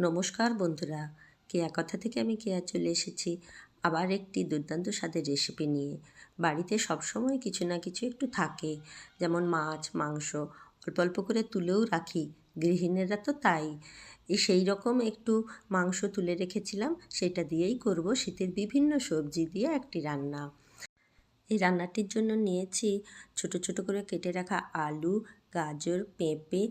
নমস্কার বন্ধুরা। কেয়া কথা থেকে আমি কেয়া চলে এসেছি আবার একটি দুর্দান্ত স্বাদের রেসিপি নিয়ে। বাড়িতে সবসময় কিছু না কিছু একটু থাকে। যেমন মাছ, মাংস অল্প অল্প করে তুলেও রাখি। গৃহিণীরা তো তাই। সেই রকম একটু মাংস তুলে রেখেছিলাম, সেটা দিয়েই করব শীতের বিভিন্ন সবজি দিয়ে একটি রান্না। এই রান্নাটির জন্য নিয়েছি ছোট ছোট করে কেটে রাখা আলু, গাজর, পেঁপে,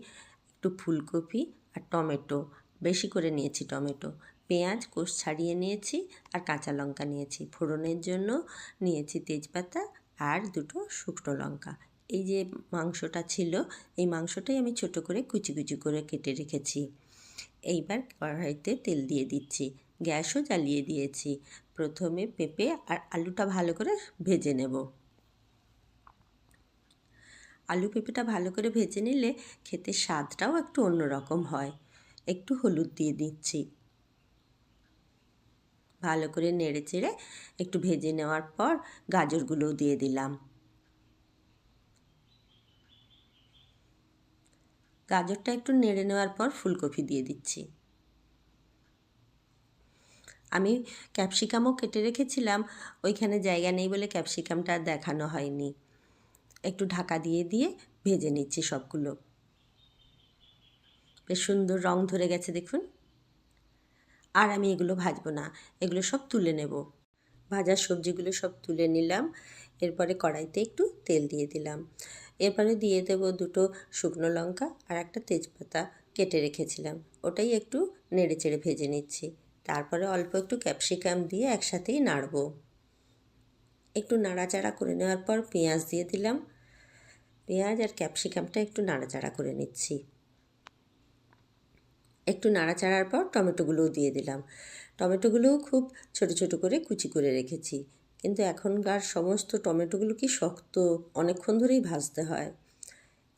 একটু ফুলকপি আর টমেটো। বেশি করে নিয়েছি টমেটো। পেঁয়াজ, কোষ ছাড়িয়ে নিয়েছি আর কাঁচা লঙ্কা নিয়েছি। ফোড়নের জন্য নিয়েছি তেজপাতা আর দুটো শুকনো লঙ্কা। এই যে মাংসটা ছিল, এই মাংসটাই আমি ছোট করে কুচি কুচি করে কেটে রেখেছি। এইবার কড়াইতে তেল দিয়ে দিচ্ছি। গ্যাসও জ্বালিয়ে দিয়েছি। প্রথমে পেঁপে আর আলুটা ভালো করে ভেজে নেব। আলু পেঁপেটা ভালো করে ভেজে নিলে খেতে স্বাদটাও একটু অন্যরকম হয়। একটু হলুদ দিয়ে দিচ্ছি। ভালো করে নেড়ে চেড়ে একটু ভেজে নেওয়ার পর গাজরগুলোও দিয়ে দিলাম। গাজরটা একটু নেড়ে নেওয়ার পর ফুলকপি দিয়ে দিচ্ছি। আমি ক্যাপসিকামও কেটে রেখেছিলাম, ওইখানে জায়গা নেই বলে ক্যাপসিকামটা দেখানো হয়নি। একটু ঢাকা দিয়ে দিয়ে ভেজে নিচ্ছি সবগুলো। বেশ সুন্দর রং ধরে গেছে, দেখুন। আর আমি এগুলো ভাজবো না, এগুলো সব তুলে নেব। ভাজার সবজিগুলো সব তুলে নিলাম, এরপরে কড়াইতে একটু তেল দিয়ে দিলাম। এরপরে দিয়ে দেব দুটো শুকনো লঙ্কা আর একটা তেজপাতা কেটে রেখেছিলাম, ওটাই একটু নেড়ে চেড়ে ভেজে নিচ্ছি। তারপরে অল্প একটু ক্যাপসিকাম দিয়ে একসাথেই নাড়ব। একটু নাড়াচাড়া করে নেওয়ার পর পেঁয়াজ দিয়ে দিলাম। পেঁয়াজ আর ক্যাপসিকামটা একটু নাড়াচাড়া করে নিচ্ছি। একটু নাড়াচাড়ার পর টমেটোগুলোও দিয়ে দিলাম। টমেটোগুলোও খুব ছোট ছোট করে কুচি করে রেখেছি। কিন্তু এখনকার সমস্ত টমেটোগুলো কি শক্ত, অনেকক্ষণ ধরেই ভাজতে হয়।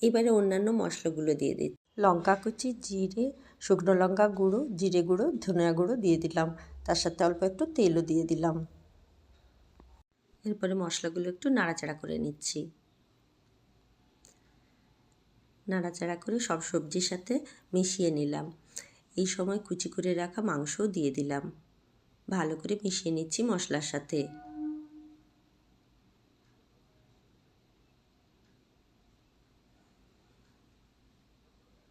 এবারে অন্যান্য মশলাগুলো দিয়ে দিই। লঙ্কা কুচি, জিরে, শুকনো লঙ্কা গুঁড়ো, জিরে গুঁড়ো, ধনিয়া গুঁড়ো দিয়ে দিলাম। তার সাথে অল্প একটু তেলও দিয়ে দিলাম। এরপরে মশলাগুলো একটু নাড়াচাড়া করে নিচ্ছি। নাড়াচাড়া করে সব সবজির সাথে মিশিয়ে নিলাম। এই সময় কুচি করে রাখা মাংসও দিয়ে দিলাম। ভালো করে মিশিয়ে নিচ্ছি মশলার সাথে।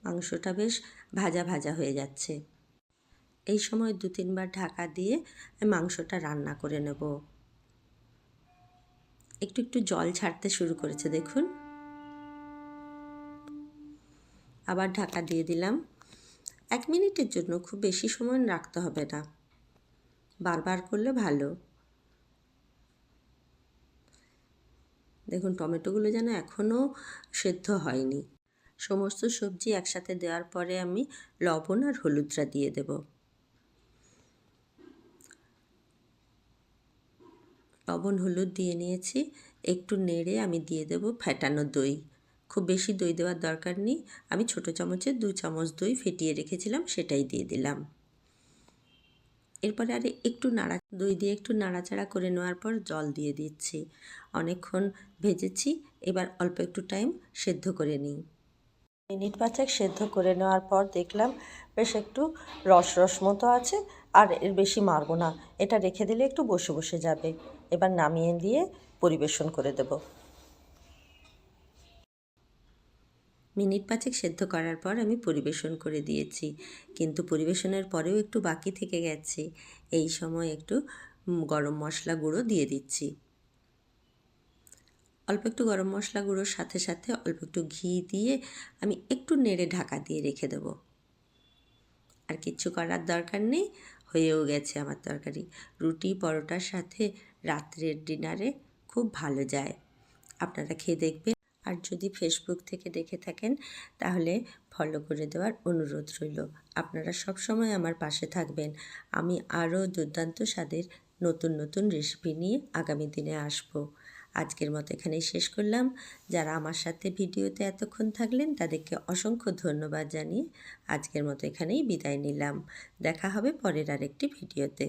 মাংসটা বেশ ভাজা ভাজা হয়ে যাচ্ছে। এই সময় দু তিনবার ঢাকা দিয়ে মাংসটা রান্না করে নেব। একটু একটু জল ছাড়তে শুরু করেছে, দেখুন। আবার ঢাকা দিয়ে দিলাম। এক মিনিটের জন্য খুব বেশি সময় রাখতে হবে না। বারবার করলে ভালো। দেখুন, টমেটোগুলো যেন এখনও সেদ্ধ হয়নি। সমস্ত সবজি একসাথে দেওয়ার পরে আমি লবণ আর হলুদটা দিয়ে দেব। লবণ, হলুদ দিয়ে নিয়েছি। একটু নেড়ে আমি দিয়ে দেব ফেটানো দই। খুব বেশি দই দেওয়ার দরকার নেই। আমি ছোটো চামচে দু চামচ দই ফেটিয়ে রেখেছিলাম, সেটাই দিয়ে দিলাম। এরপরে আরে একটু নাড়া, দই দিয়ে একটু নাড়াচাড়া করে নেওয়ার পর জল দিয়ে দিচ্ছি। অনেকক্ষণ ভেজেছি, এবার অল্প একটু টাইম সেদ্ধ করে নিই। মিনিট পাঁচেক সেদ্ধ করে নেওয়ার পর দেখলাম বেশ একটু রস রস মতো আছে, আর এর বেশি মারবো না। এটা রেখে দিলে একটু বসে বসে যাবে। এবার নামিয়ে দিয়ে পরিবেশন করে দেব। মিনিট পাঁচেক সেদ্ধ করার পর আমি পরিবেশন করে দিয়েছি। কিন্তু পরিবেশনের পরেও একটু বাকি থেকে গেছে। এই সময় একটু গরম মশলা গুঁড়ো দিয়ে দিচ্ছি। অল্প একটু গরম মশলা গুঁড়োর সাথে সাথে অল্প একটু ঘি দিয়ে আমি একটু নেড়ে ঢাকা দিয়ে রেখে দেবো। আর কিচ্ছু করার দরকার নেই, হয়েও গেছে আমার তরকারি। রুটি, পরোটার সাথে রাত্রের ডিনারে খুব ভালো যায়। আপনারা খেয়ে দেখবেন আর যদি ফেসবুক থেকে দেখে থাকেন, তাহলে ফলো করে দেওয়ার অনুরোধ রইল। আপনারা সব সময় আমার পাশে থাকবেন। আমি আরও দুর্দান্ত স্বাদের নতুন নতুন রেসিপি নিয়ে আগামী দিনে আসব। আজকের মতো এখানেই শেষ করলাম। যারা আমার সাথে ভিডিওতে এতক্ষণ থাকলেন, তাদেরকে অসংখ্য ধন্যবাদ জানিয়ে আজকের মতো এখানেই বিদায় নিলাম। দেখা হবে পরের আরেকটি ভিডিওতে।